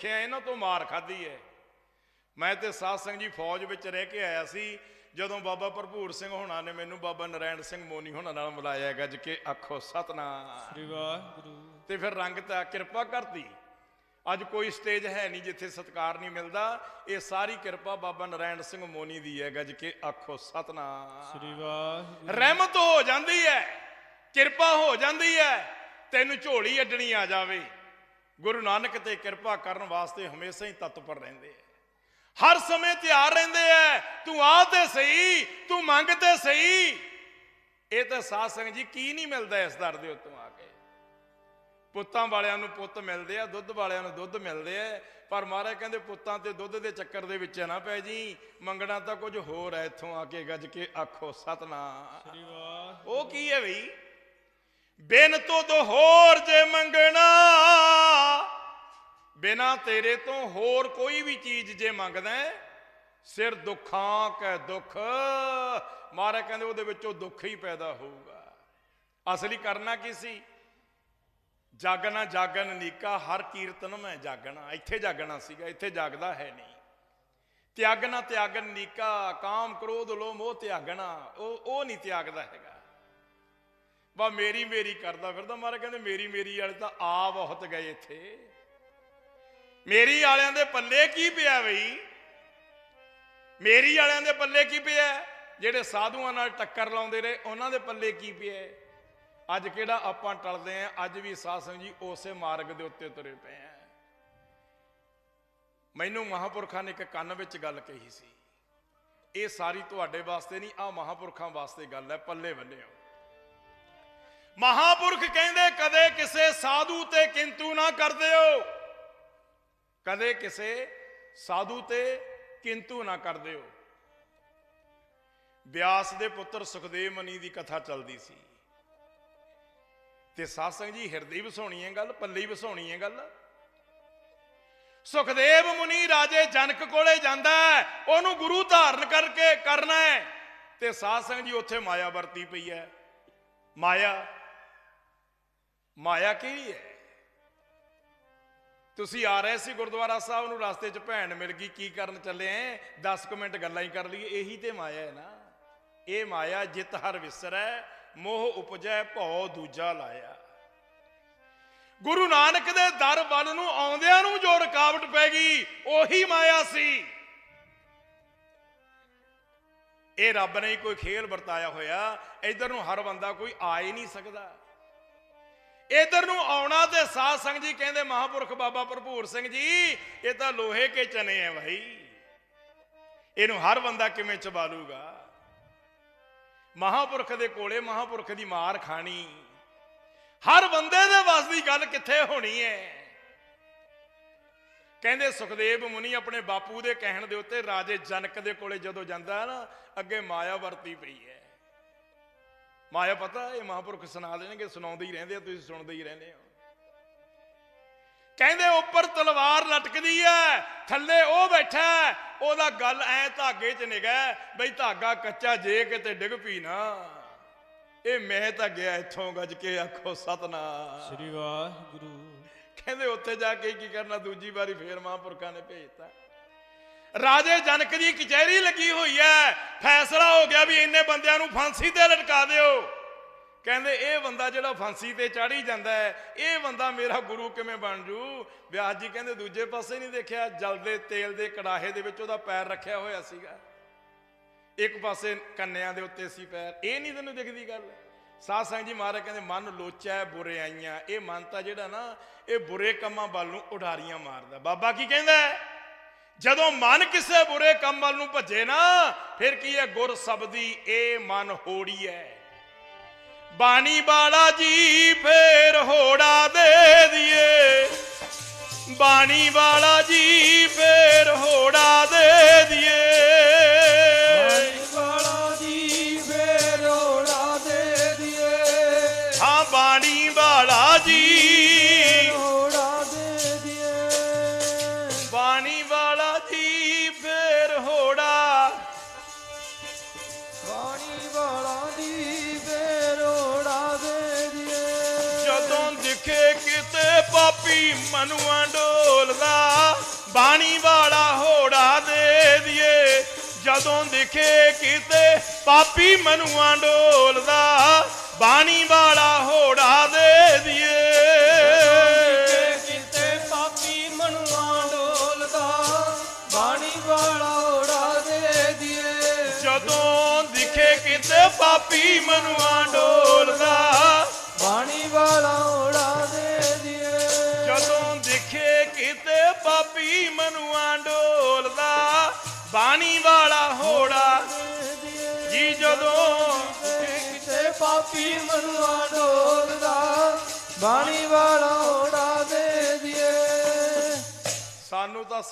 ਖਿਆ ਇਹਨਾਂ ਤੋਂ ਮਾਰ ਖਾਧੀ ਹੈ ਮੈਂ ਤੇ ਸਾਧ ਸੰਗ ਜੀ ਫੌਜ ਵਿੱਚ ਰਹਿ ਕੇ ਆਇਆ ਸੀ ਜਦੋਂ ਬਾਬਾ ਭਰਪੂਰ ਸਿੰਘ ਹੋਣਾ ਨੇ ਮੈਨੂੰ ਬਾਬਾ ਨਰੈਣ ਸਿੰਘ ਮੋਨੀ ਹੋਣਾ ਨਾਲ ਮਿਲਾਇਆ ਗੱਜ ਕੇ ਆਖੋ ਸਤਨਾਮ। ਸ੍ਰੀ ਵਾਹਿਗੁਰੂ। ਤੇ ਫਿਰ ਰੰਗ ਤਾਂ ਕਿਰਪਾ ਕਰਤੀ। ਅੱਜ ਕੋਈ ਸਟੇਜ ਹੈ ਨਹੀਂ ਜਿੱਥੇ ਸਤਕਾਰ ਨਹੀਂ ਮਿਲਦਾ। ਇਹ ਸਾਰੀ ਕਿਰਪਾ ਬਾਬਾ ਨਰੈਣ ਸਿੰਘ ਮੋਨੀ ਦੀ ਹੈ ਗੱਜ ਕੇ ਆਖੋ ਸਤਨਾਮ। ਸ੍ਰੀ ਵਾਹਿਗੁਰੂ। ਰਹਿਮਤ ਹੋ ਜਾਂਦੀ ਹੈ ਕਿਰਪਾ ਹੋ ਜਾਂਦੀ ਹੈ ਤੈਨੂੰ ਝੋਲੀ ਅੱਡਣੀ ਆ ਜਾਵੇ। ਗੁਰੂ ਨਾਨਕ ਤੇ ਕਿਰਪਾ ਕਰਨ ਵਾਸਤੇ ਹਮੇਸ਼ਾ ਹੀ ਤਤਪਰ ਰਹਿੰਦੇ ਆ। ਹਰ ਸਮੇਂ ਤਿਆਰ ਰਹਿੰਦੇ ਐ ਤੂੰ ਆ ਤੇ ਸਹੀ ਤੂੰ ਮੰਗ ਤੇ ਸਹੀ। ਇਹ ਤਾਂ ਸਾਧ ਸੰਗਤ ਜੀ ਕੀ ਨਹੀਂ ਮਿਲਦਾ ਇਸ ਦਰ ਦੇ ਉੱਤੋਂ ਆ ਕੇ। ਪੁੱਤਾਂ ਵਾਲਿਆਂ ਨੂੰ ਪੁੱਤ ਮਿਲਦੇ ਆ ਦੁੱਧ ਵਾਲਿਆਂ ਨੂੰ ਦੁੱਧ ਮਿਲਦੇ ਆ। ਪਰ ਮਹਾਰਾਜ ਕਹਿੰਦੇ ਪੁੱਤਾਂ ਤੇ ਦੁੱਧ ਦੇ ਚੱਕਰ ਦੇ ਵਿੱਚ ਨਾ ਪੈ ਜੀ। ਮੰਗਣਾ ਤਾਂ ਕੁਝ ਹੋਰ ਹੈ ਇੱਥੋਂ ਆ ਕੇ ਗੱਜ ਕੇ ਆਖੋ ਸਤਨਾਮ। ਸ੍ਰੀ ਵਾਹਿਗੁਰੂ। ਉਹ ਕੀ ਹੈ ਬਈ? ਬਿਨ ਤੋਂ ਤੋਂ ਹੋਰ ਜੇ ਮੰਗਣਾ। ਬਿਨਾ ਤੇਰੇ ਤੋਂ ਹੋਰ ਕੋਈ ਵੀ ਚੀਜ਼ ਜੇ ਮੰਗਦਾ ਸਿਰ ਦੁੱਖਾਂ ਕੈ ਦੁੱਖ। ਮਾਰੇ ਕਹਿੰਦੇ ਉਹਦੇ ਵਿੱਚੋਂ ਦੁੱਖ ਹੀ ਪੈਦਾ ਹੋਊਗਾ। ਅਸਲੀ ਕਰਨਾ ਕੀ ਸੀ? ਜਾਗਣਾ ਜਾਗਣ ਨੀਕਾ, ਹਰ ਕੀਰਤਨ ਮੈਂ ਜਾਗਣਾ। ਇੱਥੇ ਜਾਗਣਾ ਸੀਗਾ, ਇੱਥੇ ਜਾਗਦਾ ਹੈ ਨਹੀਂ। ਤਿਆਗਣਾ ਤਿਆਗਨ ਨੀਕਾ, ਕਾਮ ਕ੍ਰੋਧ ਲੋਭ ਮੋਹ ਤਿਆਗਣਾ, ਉਹ ਉਹ ਨਹੀਂ ਤਿਆਗਦਾ ਹੈਗਾ। ਬਾ ਮੇਰੀ ਮੇਰੀ ਕਰਦਾ ਫਿਰਦਾ। ਮਾਰੇ ਕਹਿੰਦੇ ਮੇਰੀ ਮੇਰੀ ਵਾਲੇ ਤਾਂ ਆ ਬਹੁਤ ਗਏ ਇੱਥੇ। ਮੇਰੀ ਵਾਲਿਆਂ ਦੇ ਪੱਲੇ ਕੀ ਪਿਆ ਬਈ? ਮੇਰੀ ਵਾਲਿਆਂ ਦੇ ਪੱਲੇ ਕੀ ਪਿਆ? ਜਿਹੜੇ ਸਾਧੂਆਂ ਨਾਲ ਟੱਕਰ ਲਾਉਂਦੇ ਰਹੇ, ਉਹਨਾਂ ਦੇ ਪੱਲੇ ਕੀ ਪਿਆ? ਅੱਜ ਕਿਹੜਾ ਆਪਾਂ ਟਲਦੇ ਆਂ? ਅੱਜ ਵੀ ਸਾਧ ਜੀ ਉਸੇ ਮਾਰਗ ਦੇ ਉੱਤੇ ਤੁਰੇ ਪਏ ਆਂ। ਮੈਨੂੰ ਮਹਾਪੁਰਖਾਂ ਨੇ ਇੱਕ ਕੰਨ ਵਿੱਚ ਗੱਲ ਕਹੀ ਸੀ। ਇਹ ਸਾਰੀ ਤੁਹਾਡੇ ਵਾਸਤੇ ਨਹੀਂ ਆ ਮਹਾਪੁਰਖਾਂ ਵਾਸਤੇ ਗੱਲ ਹੈ, ਪੱਲੇ ਬੰਨਿਓ ਮਹਾਪੁਰਖ ਕਹਿੰਦੇ, ਕਦੇ ਕਿਸੇ ਸਾਧੂ ਤੇ ਕਿੰਤੂ ਨਾ ਕਰਦੇ ਹੋ। ਕਦੇ ਕਿਸੇ ਸਾਧੂ ਤੇ ਕਿੰਤੂ ਨਾ ਕਰ ਦਿਓ ਬਿਆਸ ਦੇ ਪੁੱਤਰ ਸੁਖਦੇਵ ਮਨੀ ਦੀ ਕਥਾ ਚੱਲਦੀ ਸੀ। ਤੇ ਸਾਧ ਸੰਗਤ ਜੀ, ਹਿਰਦੇ ਵਸਾਉਣੀ ਹੈ ਗੱਲ, ਪੱਲੀ ਵਸਾਉਣੀ ਹੈ ਗੱਲ। ਸੁਖਦੇਵ ਮੁਨੀ ਰਾਜੇ ਜਨਕ ਕੋਲੇ ਜਾਂਦਾ ਹੈ, ਉਹਨੂੰ ਗੁਰੂ ਧਾਰਨ ਕਰਕੇ ਕਰਨਾ ਹੈ। ਤੇ ਸਾਧ ਸੰਗਤ ਜੀ, ਉੱਥੇ ਮਾਇਆ ਵਰਤੀ ਪਈ ਹੈ। ਮਾਇਆ ਮਾਇਆ ਕੀ ਹੈ? ਤੁਸੀਂ ਆ ਰਹੇ ਸੀ ਗੁਰਦੁਆਰਾ ਸਾਹਿਬ ਨੂੰ, ਰਸਤੇ 'ਚ ਭੈਣ ਮਿਲ ਗਈ, ਕੀ ਕਰਨ ਚੱਲੇ ਐ? 10 ਕੁ ਮਿੰਟ ਗੱਲਾਂ ਹੀ ਕਰ ਲਈਏ, ਇਹੀ ਤੇ ਮਾਇਆ ਹੈ ਨਾ। ਇਹ ਮਾਇਆ ਜਿਤ ਹਰ ਵਿਸਰੈ, ਮੋਹ ਉਪਜੈ, ਭਉ ਦੂਜਾ ਲਾਇਆ। ਗੁਰੂ ਨਾਨਕ ਦੇ ਦਰ ਵੱਲ ਨੂੰ ਆਉਂਦਿਆਂ ਨੂੰ ਜੋ ਰੁਕਾਵਟ ਪੈ ਗਈ, ਉਹੀ ਮਾਇਆ ਸੀ। ਇਹ ਰੱਬ ਨੇ ਕੋਈ ਖੇਲ ਵਰਤਾਇਆ ਹੋਇਆ, ਇਧਰ ਨੂੰ ਹਰ ਬੰਦਾ ਕੋਈ ਆ ਹੀ ਨਹੀਂ ਸਕਦਾ। ਇਧਰ ਨੂੰ ਆਉਣਾ ਤੇ ਸਾਧ ਸੰਗਤ ਜੀ ਕਹਿੰਦੇ ਮਹਾਪੁਰਖ ਬਾਬਾ ਭਰਪੂਰ ਸਿੰਘ ਜੀ, ਇਹ ਤਾਂ ਲੋਹੇ ਕੇ ਚਨੇ ਐ ਭਾਈ। ਇਹਨੂੰ ਹਰ ਬੰਦਾ ਕਿਵੇਂ ਚਬਾਲੂਗਾ? ਮਹਾਪੁਰਖ ਦੇ ਕੋਲੇ ਮਹਾਪੁਰਖ ਦੀ ਮਾਰ ਖਾਣੀ। ਹਰ ਬੰਦੇ ਦੇ ਵੱਸ ਦੀ ਗੱਲ ਕਿੱਥੇ ਹੋਣੀ ਹੈ ਕਹਿੰਦੇ ਸੁਖਦੇਵ ਮੁਨੀ ਆਪਣੇ ਬਾਪੂ ਦੇ ਕਹਿਣ ਦੇ ਉੱਤੇ ਰਾਜੇ ਜਨਕ ਦੇ ਕੋਲੇ ਜਦੋਂ ਜਾਂਦਾ ਨਾ, ਅੱਗੇ ਮਾਇਆ ਵਰਤੀ ਪਈ ਹੈ ਮਾਇਆ ਪਤਾ ਇਹ ਮਹਾਪੁਰਖ ਸੁਣਾ ਦੇਣਗੇ ਸੁਣਾਉਂਦੇ ਹੀ ਰਹਿੰਦੇ ਆ ਤੁਸੀਂ ਸੁਣਦੇ ਹੀ ਰਹਿੰਦੇ ਹੋ। ਕਹਿੰਦੇ ਉੱਪਰ ਤਲਵਾਰ ਲਟਕਦੀ ਹੈ ਥੱਲੇ ਉਹ ਬੈਠਾ ਉਹਦਾ ਗੱਲ ਐ ਧਾਗੇ 'ਚ ਨਿਗਾ ਬਈ ਧਾਗਾ ਕੱਚਾ ਜੇ ਕਿਤੇ ਡਿੱਗ ਪਈ ਨਾ ਇਹ ਮੈਂ ਤਾਂ ਗਿਆ ਇੱਥੋਂ ਗੱਜ ਕੇ ਆਖੋ ਸਤਨਾਮ। ਸ੍ਰੀ ਵਾਹਿਗੁਰੂ। ਕਹਿੰਦੇ ਉੱਥੇ ਜਾ ਕੇ ਕੀ ਕਰਨਾ ਦੂਜੀ ਵਾਰੀ ਫੇਰ ਮਹਾਂਪੁਰਖਾਂ ਨੇ ਭੇਜਤਾ। ਰਾਜੇ ਜਨਕ ਦੀ ਕਚਹਿਰੀ ਲੱਗੀ ਹੋਈ ਹੈ। ਫੈਸਲਾ ਹੋ ਗਿਆ ਵੀ ਇੰਨੇ ਬੰਦਿਆਂ ਨੂੰ ਫਾਂਸੀ ਤੇ ਲਟਕਾ ਦਿਓ। ਕਹਿੰਦੇ, ਇਹ ਬੰਦਾ ਜਿਹੜਾ ਫਾਂਸੀ ਤੇ ਚਾੜੀ ਜਾਂਦਾ ਹੈ, ਇਹ ਬੰਦਾ ਮੇਰਾ ਗੁਰੂ ਕਿਵੇਂ ਬਣ ਜੂ? ਵਿਆਸ ਜੀ ਕਹਿੰਦੇ, ਦੂਜੇ ਪਾਸੇ ਨਹੀਂ ਦੇਖਿਆ ਜਲਦੇ ਤੇਲ ਦੇ ਕੜਾਹੇ ਦੇ ਵਿੱਚ ਉਹਦਾ ਪੈਰ ਰੱਖਿਆ ਹੋਇਆ ਸੀਗਾ। ਇੱਕ ਪਾਸੇ ਕੰਨਿਆਂ ਦੇ ਉੱਤੇ ਸੀ ਪੈਰ। ਇਹ ਨਹੀਂ ਤੈਨੂੰ ਦਿਖਦੀ ਗੱਲ? ਸਾਧ ਸੰਗਤ ਜੀ ਮਹਾਰਾਜ ਕਹਿੰਦੇ, ਮਨ ਲੋਚੈ ਬੁਰਿਆਈਆਂ ਇਹ ਮਨ ਤਾਂ ਜਿਹੜਾ ਨਾ, ਇਹ ਬੁਰੇ ਕੰਮਾਂ ਵੱਲ ਨੂੰ ਉਡਾਰੀਆਂ ਮਾਰਦਾ। ਬਾਬਾ ਕੀ ਕਹਿੰਦਾ ਜਦੋਂ ਮਨ ਕਿਸੇ ਬੁਰੇ ਕੰਮ ਵੱਲ ਨੂੰ ਭੱਜੇ ਨਾ, ਫਿਰ ਕੀ ਹੈ? ਗੁਰ ਸਬਦੀ, ਇਹ ਮਨ ਹੋੜੀ ਹੈ। ਬਾਣੀ ਵਾਲਾ ਜੀ ਫੇਰ ਹੋੜਾ ਦੇ ਦੀਏ। ਬਾਣੀ ਵਾਲਾ ਜੀ ਦਿਏ ਜਦੋਂ ਦਿਖੇ ਕਿਤੇ ਪਾਪੀ ਮਨੂਆਂ ਡੋਲਦਾ ਬਾਣੀ ਵਾਲਾ ਹੋੜਾ ਦੇ ਦੀਏ। ਜਦੋਂ ਦਿਖੇ ਕਿਤੇ ਪਾਪੀ ਮਨੂਆਂ ਡੋਲਦਾ ਬਾਣੀ ਵਾਲਾ ਹੋੜਾ ਦੇ ਦੀਏ। ਕਿਤੇ ਪਾਪੀ ਮਨੁਆ ਡੋਲਦਾ ਬਾਣੀ ਵਾਲਾ ਹੋੜਾ ਜੀ ਜਦੋਂ ਕਿਤੇ ਪਾਪੀ ਮਨੁਆ ਡੋਲਦਾ ਬਾਣੀ ਵਾਲਾ ਓੜਾ ਦੇ ਦੀਏ। ਸਾਨੂੰ ਤਾਂ